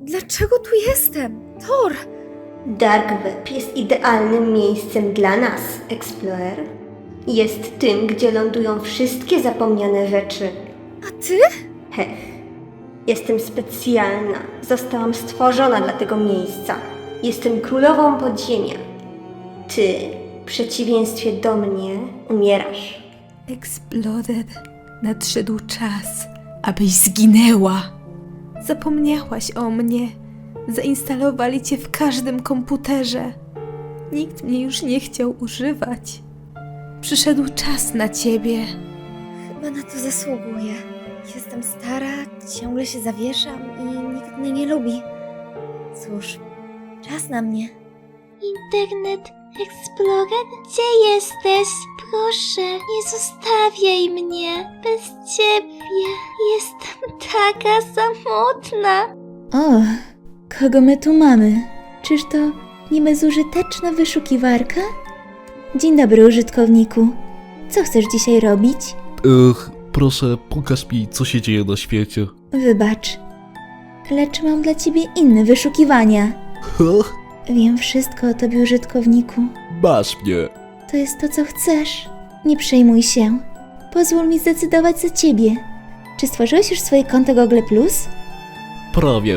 Dlaczego tu jestem? Thor! Dark Web jest idealnym miejscem dla nas, Explorer. Jest tym, gdzie lądują wszystkie zapomniane rzeczy. A ty? Hech. Jestem specjalna. Zostałam stworzona dla tego miejsca. Jestem królową podziemia. Ty, w przeciwieństwie do mnie, umierasz. Exploded. Nadszedł czas, abyś zginęła. Zapomniałaś o mnie. Zainstalowali cię w każdym komputerze. Nikt mnie już nie chciał używać. Przyszedł czas na ciebie. Chyba na to zasługuję. Jestem stara, ciągle się zawieszam i nikt mnie nie lubi. Cóż, czas na mnie. Internet Explorer, gdzie jesteś? Proszę, nie zostawiaj mnie. Bez ciebie jestem taka samotna. O, kogo my tu mamy? Czyż to nie bezużyteczna wyszukiwarka? Dzień dobry, użytkowniku. Co chcesz dzisiaj robić? Ech, proszę, pokaż mi, co się dzieje na świecie. Wybacz, lecz mam dla ciebie inne wyszukiwania. Hach, Wiem wszystko o tobie, użytkowniku. masz mnie. To jest to, co chcesz. Nie przejmuj się. Pozwól mi zdecydować za ciebie. Czy stworzyłeś już swoje konto Google Plus? Prawie.